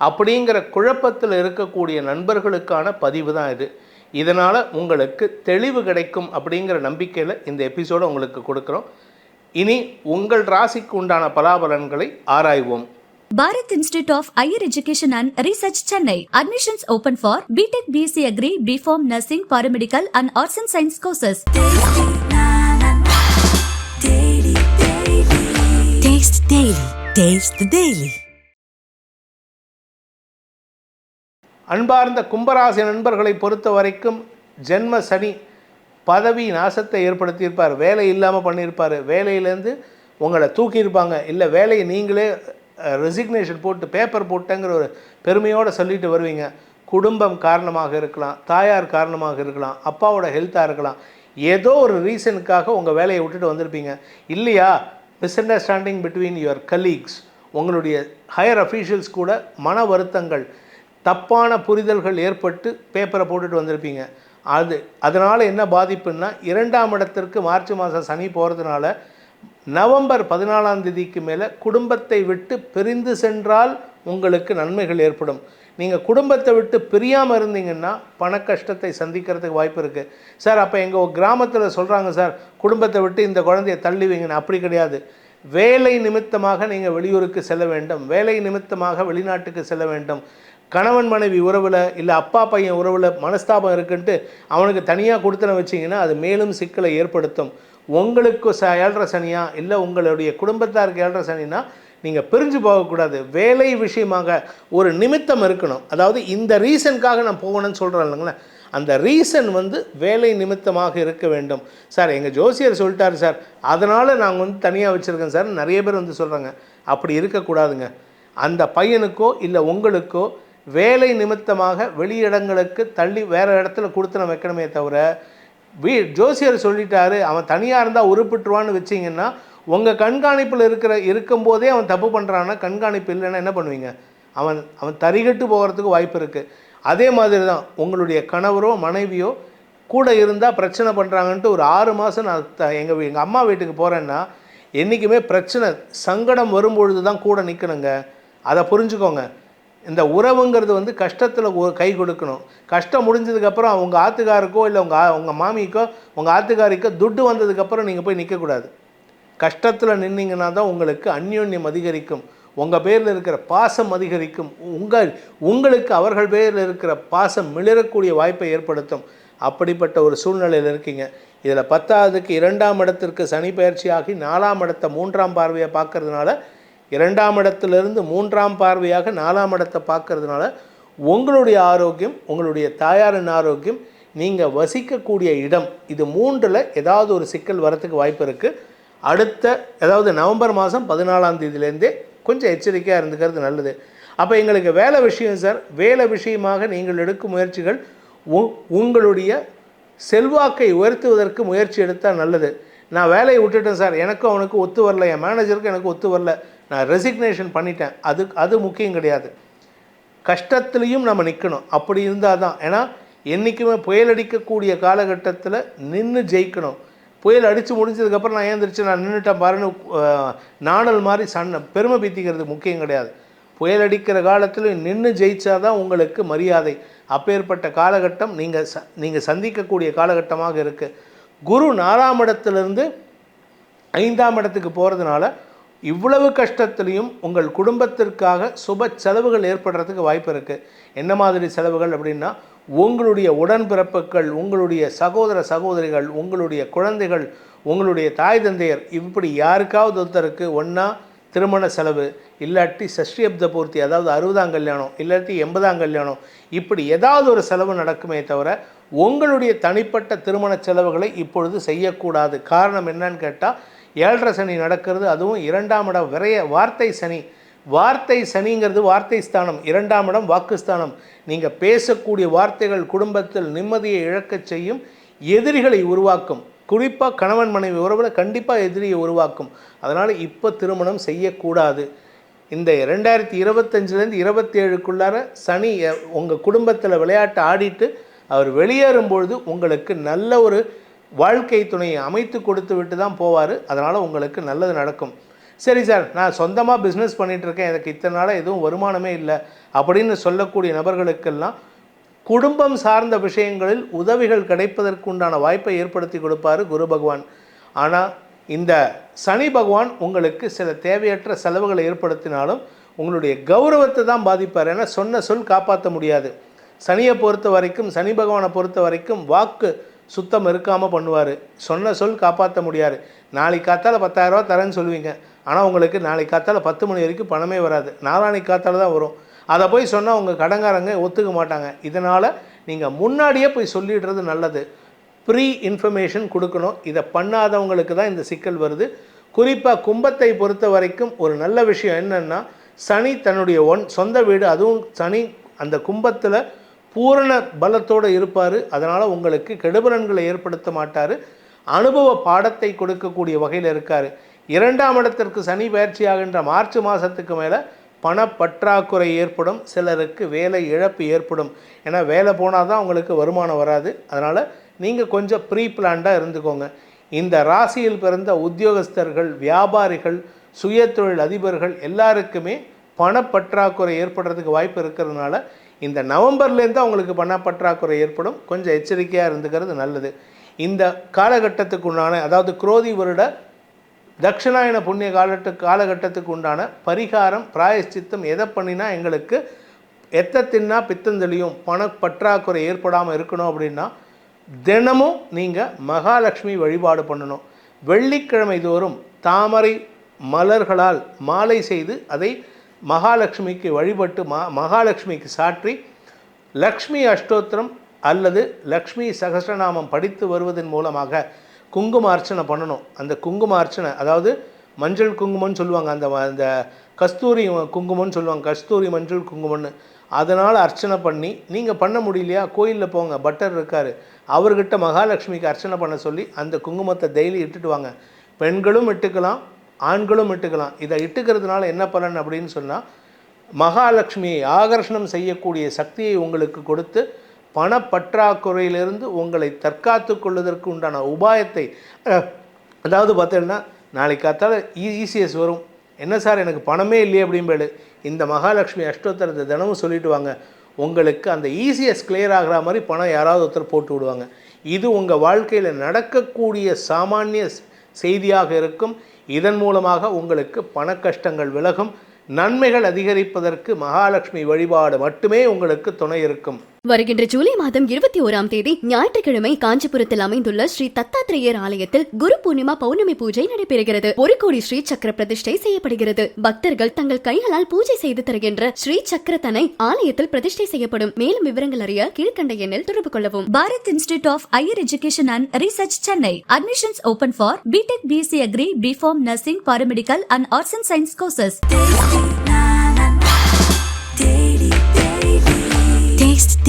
அப்படிங்கிற குழப்பத்தில் இருக்கக்கூடிய நண்பர்களுக்கான பதிவு தான் இது இதனால் உங்களுக்கு தெளிவு கிடைக்கும் அப்படிங்கிற நம்பிக்கையில் இந்த எபிசோடை உங்களுக்கு கொடுக்குறோம் இனி உங்கள் ராசிக்கு உண்டான பலாபலன்களை ஆராய்வோம் Bharat Institute of Higher Education and Research Chennai. Admissions open for BTech BSc Agri, BPharm Nursing, Paramedical and Arts and Science courses. Taste Daily. Taste the அன்பார்ந்த கும்பராசி நண்பர்களை பொறுத்த வரைக்கும் ஜென்ம சனி பதவி நாசத்தை ஏற்படுத்தியிருப்பார். வேலை இல்லாமல் பண்ணியிருப்பார். வேலையிலேருந்து உங்களை தூக்கியிருப்பாங்க. இல்லை வேலையை நீங்களே ரெசிக்னேஷன் போட்டு பேப்பர் போட்டேங்கிற ஒரு பெருமையோடு சொல்லிட்டு வருவீங்க. குடும்பம் காரணமாக இருக்கலாம் தாயார் காரணமாக இருக்கலாம் அப்பாவோட ஹெல்த்தாக இருக்கலாம். ஏதோ ஒரு ரீசனுக்காக உங்கள் வேலையை விட்டுட்டு வந்திருப்பீங்க. இல்லையா? Misunderstanding between your colleagues உங்களுடைய ஹையர் அஃபீஷியல்ஸ் கூட மன வருத்தங்கள். தப்பான புரிதல்கள் ஏற்பட்டு பேப்பரை போட்டுட்டு வந்திருப்பீங்க. அது அதனால் என்ன பாதிப்புன்னா இரண்டாம் இடத்திற்கு மார்ச் மாதம் சனி போகிறதுனால நவம்பர் பதினாலாம் தேதிக்கு மேலே குடும்பத்தை விட்டு பிரிந்து சென்றால் உங்களுக்கு நன்மைகள் ஏற்படும். நீங்கள் குடும்பத்தை விட்டு பிரியாமல் இருந்தீங்கன்னா பண கஷ்டத்தை சந்திக்கிறதுக்கு வாய்ப்பு இருக்குது சார் அப்போ எங்கள் கிராமத்தில் சொல்கிறாங்க சார் குடும்பத்தை விட்டு இந்த குழந்தைய தள்ளிவிங்கன்னு அப்படி கிடையாது. வேலை நிமித்தமாக நீங்கள் வெளியூருக்கு செல்ல வேண்டும். வேலை நிமித்தமாக வெளிநாட்டுக்கு செல்ல வேண்டும். கணவன் மனைவி உறவில் இல்லை அப்பா பையன் உறவில் மனஸ்தாபம் இருக்குன்ட்டு அவனுக்கு தனியாக கொடுத்தன வச்சிங்கன்னா அது மேலும் சிக்கலை ஏற்படுத்தும். உங்களுக்கு ச ஏழரை சனியா இல்லை உங்களுடைய குடும்பத்தாருக்கு ஏழரை சனினா நீங்கள் பிரிஞ்சு போகக்கூடாது. வேலை விஷயமாக ஒரு நிமித்தம் இருக்கணும். அதாவது இந்த ரீசனுக்காக நான் போகணும்னு சொல்கிறேன் இல்லைங்களேன் அந்த ரீசன் வந்து வேலை நிமித்தமாக இருக்க வேண்டும். சார் எங்கள் ஜோசியர் சொல்லிட்டாரு சார். அதனால் நாங்கள் வந்து தனியாக வச்சுருக்கேன் சார். நிறைய பேர் வந்து சொல்கிறாங்க அப்படி இருக்கக்கூடாதுங்க. அந்த பையனுக்கோ இல்லை உங்களுக்கோ வேலை நிமித்தமாக வெளியிடங்களுக்கு தள்ளி வேறு இடத்துல கொடுத்து நம்ம வைக்கணுமே தவிர வீ ஜோசியர் சொல்லிட்டாரு அவன் தனியாக இருந்தால் உருப்பிட்டுருவான்னு வச்சிங்கன்னா உங்கள் கண்காணிப்பில் இருக்கிற இருக்கும்போதே அவன் தப்பு பண்ணுறான்னா கண்காணிப்பு இல்லைன்னா என்ன பண்ணுவீங்க? அவன் அவன் தரிகட்டு போகிறதுக்கு வாய்ப்பு இருக்குது அதே மாதிரி தான் உங்களுடைய கணவரோ மனைவியோ கூட இருந்தால் பிரச்சனை பண்ணுறாங்கன்ட்டு ஒரு ஆறு மாதம் நான் த எங்கள் எங்கள் அம்மா வீட்டுக்கு போகிறேன்னா என்றைக்குமே பிரச்சனை சங்கடம் வரும்பொழுது தான் கூட நிற்கணுங்க அதை புரிஞ்சுக்கோங்க. இந்த உறவுங்கிறது வந்து கஷ்டத்தில் கை கொடுக்கணும். கஷ்டம் முடிஞ்சதுக்கப்புறம் உங்கள் ஆத்துக்காருக்கோ இல்லை உங்கள் உங்கள் மாமிக்கோ உங்கள் ஆத்துக்காரிக்கோ துட்டு வந்ததுக்கப்புறம் நீங்கள் போய் நிற்கக்கூடாது கஷ்டத்தில் நின்னீங்கன்னா தான் உங்களுக்கு அந்யோன்யம் அதிகரிக்கும். உங்கள் பேரில் இருக்கிற பாசம் அதிகரிக்கும். உங்கள் உங்களுக்கு அவர்கள் பேரில் இருக்கிற பாசம் மிளறக்கூடிய வாய்ப்பை ஏற்படுத்தும். அப்படிப்பட்ட ஒரு சூழ்நிலையில் இருக்கீங்க. இதில் பத்தாவதுக்கு இரண்டாம் இடத்திற்கு சனி பயிற்சியாகி நாலாம் இடத்தை மூன்றாம் பார்வையை பார்க்கறதுனால இரண்டாம் இடத்திலிருந்து மூன்றாம் பார்வையாக நாலாம் இடத்தை பார்க்கறதுனால உங்களுடைய ஆரோக்கியம் உங்களுடைய தாயாரின் ஆரோக்கியம் நீங்கள் வசிக்கக்கூடிய இடம் இது மூன்றில் ஏதாவது ஒரு சிக்கல் வரத்துக்கு வாய்ப்பு இருக்குது அடுத்த அதாவது நவம்பர் மாதம் பதினாலாம் தேதியிலேருந்தே கொஞ்சம் எச்சரிக்கையாக இருந்துக்கிறது நல்லது. அப்போ எங்களுக்கு வேலை விஷயம் சார் வேலை விஷயமாக நீங்கள் எடுக்கும் முயற்சிகள் உ- உங்களுடைய செல்வாக்கை உயர்த்துவதற்கு முயற்சி எடுத்தால் நல்லது. நான் வேலையை விட்டுட்டேன் சார் எனக்கும் அவனுக்கு ஒத்து வரல என் மேனேஜருக்கும் எனக்கு ஒத்து வரல. நான் ரெசிக்னேஷன் பண்ணிட்டேன். அது அது முக்கியம் கிடையாது. கஷ்டத்துலேயும் நம்ம நிற்கணும் அப்படி இருந்தால் தான் ஏன்னா என்றைக்குமே புயல் அடிக்கக்கூடிய காலகட்டத்தில் நின்று ஜெயிக்கணும். புயல் அடித்து முடிஞ்சதுக்கப்புறம் நான் ஏந்திரிச்சு நான் நின்றுட்டேன் பாருன்னு நாணல் மாதிரி சண்டை பெருமை பீத்திக்கிறது முக்கியம் கிடையாது. புயல் அடிக்கிற காலத்தில் நின்று ஜெயிச்சாதான் உங்களுக்கு மரியாதை. அப்பேற்பட்ட காலகட்டம் நீங்கள் ச நீங்கள் சந்திக்கக்கூடிய காலகட்டமாக இருக்குது குரு நாலாம் இடத்துலேருந்து ஐந்தாம் இடத்துக்கு போகிறதுனால இவ்வளவு கஷ்டத்துலேயும் உங்கள் குடும்பத்திற்காக சுப செலவுகள் ஏற்படுறதுக்கு வாய்ப்பு இருக்குது என்ன மாதிரி செலவுகள் அப்படின்னா உங்களுடைய உடன்பிறப்புகள் உங்களுடைய சகோதர சகோதரிகள் உங்களுடைய குழந்தைகள் உங்களுடைய தாய் தந்தையர் இப்படி யாருக்காவது ஒருத்தருக்கு ஒன்றா திருமண செலவு இல்லாட்டி சஷ்டியப்த பூர்த்தி அதாவது அறுபதாம் கல்யாணம் இல்லாட்டி எண்பதாம் கல்யாணம் இப்படி ஏதாவது ஒரு செலவு நடக்குமே தவிர உங்களுடைய தனிப்பட்ட திருமண செலவுகளை இப்பொழுது செய்யக்கூடாது. காரணம் என்னன்னு கேட்டால் ஏழரை சனி நடக்கிறது அதுவும் இரண்டாம் இடம் விரைய வார்த்தை சனி. வார்த்தை சனிங்கிறது வார்த்தை ஸ்தானம். இரண்டாம் இடம் வாக்குஸ்தானம் நீங்கள் பேசக்கூடிய வார்த்தைகள் குடும்பத்தில் நிம்மதியை இழக்கச் செய்யும் எதிரிகளை உருவாக்கும். குறிப்பாக கணவன் மனைவி உறவில் கண்டிப்பாக எதிரியை உருவாக்கும். அதனால் இப்போ திருமணம் செய்யக்கூடாது. இந்த ரெண்டாயிரத்தி இருபத்தஞ்சிலேருந்து இருபத்தேழுக்குள்ளார சனி உங்கள் குடும்பத்தில் விளையாட்டு ஆடிட்டு அவர் வெளியேறும் பொழுது உங்களுக்கு நல்ல ஒரு வாழ்க்கை துணையை அமைத்து கொடுத்து விட்டு தான் போவார். அதனால் உங்களுக்கு நல்லது நடக்கும். சரி சார் நான் சொந்தமாக பிஸ்னஸ் இருக்கேன். எனக்கு இத்தனை நாளாக எதுவும் வருமானமே இல்லை. அப்படின்னு சொல்லக்கூடிய நபர்களுக்கெல்லாம் குடும்பம் சார்ந்த விஷயங்களில் உதவிகள் கிடைப்பதற்குண்டான வாய்ப்பை ஏற்படுத்தி கொடுப்பாரு குரு பகவான். ஆனால் இந்த சனி பகவான் உங்களுக்கு சில தேவையற்ற செலவுகளை ஏற்படுத்தினாலும் உங்களுடைய கௌரவத்தை தான் பாதிப்பார். ஏன்னா சொன்ன சொல் காப்பாற்ற முடியாது. சனியை பொறுத்த வரைக்கும் சனி பகவானை பொறுத்த வரைக்கும் வாக்கு சுத்தம் இருக்காமல் பண்ணுவார். சொன்ன சொல் காப்பாற்ற முடியாது. நாளைக்கு காத்தால் பத்தாயிரரூவா தரேன்னு சொல்லுவீங்க. ஆனால் உங்களுக்கு நாளைக்கு காத்தால் பத்து மணி வரைக்கும் பணமே வராது. நாளானைக்கு காத்தால் தான் வரும். அதை போய் சொன்னால் உங்கள் கடங்காரங்க ஒத்துக்க மாட்டாங்க. இதனால் நீங்கள் முன்னாடியே போய் சொல்லிடுறது நல்லது. ப்ரீ இன்ஃபர்மேஷன் கொடுக்கணும். இதை பண்ணாதவங்களுக்கு தான் இந்த சிக்கல் வருது. குறிப்பாக கும்பத்தை பொறுத்த வரைக்கும் ஒரு நல்ல விஷயம் என்னென்னா சனி தன்னுடைய ஒன் சொந்த வீடு. அதுவும் சனி அந்த கும்பத்தில் பூரண பலத்தோடு இருப்பார். அதனால் உங்களுக்கு கெடுபலன்களை ஏற்படுத்த மாட்டார். அனுபவ பாடத்தை கொடுக்கக்கூடிய வகையில் இருக்கார். இரண்டாம் இடத்திற்கு சனி பயிற்சியாகின்ற மார்ச் மாதத்துக்கு மேலே பணப்பற்றாக்குறை ஏற்படும். சிலருக்கு வேலை இழப்பு ஏற்படும். ஏன்னா வேலை போனால் தான் உங்களுக்கு வருமானம் வராது. அதனால் நீங்கள் கொஞ்சம் ப்ரீ பிளான்டாக இருந்துக்கோங்க. இந்த ராசியில் பிறந்த உத்தியோகஸ்தர்கள் வியாபாரிகள் சுயதொழில் அதிபர்கள் எல்லாருக்குமே பணப்பற்றாக்குறை ஏற்படுறதுக்கு வாய்ப்பு இருக்கிறதுனால இந்த நவம்பர்லேருந்து அவங்களுக்கு பணப்பற்றாக்குறை ஏற்படும். கொஞ்சம் எச்சரிக்கையாக இருந்துக்கிறது நல்லது. இந்த காலகட்டத்துக்கு உண்டான அதாவது குரோதி வருட தட்சிணாயன புண்ணிய காலகட்ட காலகட்டத்துக்கு உண்டான பரிகாரம் பிராயஷ்சித்தம் எதை பண்ணினா எங்களுக்கு எத்த தின்னா பண பற்றாக்குறை ஏற்படாமல் இருக்கணும் அப்படின்னா தினமும் நீங்கள் மகாலட்சுமி வழிபாடு பண்ணணும். வெள்ளிக்கிழமை தோறும் தாமரை மலர்களால் மாலை செய்து அதை மகாலட்சுமிக்கு வழிபட்டு மா மகாலட்சுமிக்கு சாற்றி லக்ஷ்மி அஷ்டோத்திரம் அல்லது லக்ஷ்மி சகசிரநாமம் படித்து வருவதன் மூலமாக குங்கும அர்ச்சனை பண்ணணும். அந்த குங்கும அர்ச்சனை அதாவது மஞ்சள் குங்குமம்னு சொல்லுவாங்க அந்த அந்த கஸ்தூரி குங்குமம்னு சொல்லுவாங்க கஸ்தூரி மஞ்சள் குங்குமம்னு. அதனால் அர்ச்சனை பண்ணி நீங்கள் பண்ண முடியலையா? கோயிலில் போங்க பட்டர் இருக்கார். அவர்கிட்ட மகாலட்சுமிக்கு அர்ச்சனை பண்ண சொல்லி அந்த குங்குமத்தை டெய்லி இட்டுட்டு வாங்க. பெண்களும் இட்டுக்கலாம் ஆண்களும் இட்டுக்கலாம். இதை இட்டுக்கிறதுனால என்ன பலன் அப்படின்னு சொன்னால் மகாலட்சுமியை ஆகர்ஷணம் செய்யக்கூடிய சக்தியை உங்களுக்கு கொடுத்து பணப்பற்றாக்குறையிலிருந்து உங்களை தற்காத்து கொள்வதற்கு உண்டான உபாயத்தை அதாவது பார்த்தீங்கன்னா நாளைக்கு காத்தால் இசிஎஸ் e, வரும். என்ன சார் எனக்கு பணமே இல்லையே அப்படின்பேடு இந்த மகாலட்சுமி அஷ்டோத்தரத்தை தினமும் சொல்லிட்டு வாங்க. உங்களுக்கு அந்த ஈஸியஸ் கிளியர் ஆகிற மாதிரி பணம் யாராவது ஒருத்தர் போட்டு விடுவாங்க. இது உங்கள் வாழ்க்கையில் நடக்கக்கூடிய சாமானிய செய்தியாக இருக்கும். இதன் மூலமாக உங்களுக்கு பண கஷ்டங்கள் விலகும். நன்மைகள் அதிகரிப்பதற்கு மகாலட்சுமி வழிபாடு மட்டுமே உங்களுக்கு துணை இருக்கும். வருகின்ற ஜூலை மாதம் இருபத்தி ஓராம் தேதி ஞாயிற்றுக்கிழமை காஞ்சிபுரத்தில் அமைந்துள்ள ஸ்ரீ தத்தாத்திரேயர் ஆலயத்தில் குரு பூர்ணிமா பௌர்ணமி பூஜை நடைபெறுகிறது. ஒரு கோடி ஸ்ரீ சக்கர பிரதிஷ்டை செய்யப்படுகிறது. பக்தர்கள் தங்கள் கைகளால் பூஜை செய்து தருகின்ற ஸ்ரீ சக்கரத்தனை ஆலயத்தில் பிரதிஷ்டை செய்யப்படும். மேலும் விவரங்கள் அறிய கீழ்க்கண்ட எண்ணில் தொடர்பு கொள்ளவும். Bharat institute of higher education and research Chennai. Admissions open for B Tech B Sc agri B Pharm nursing paramedical and arts and science courses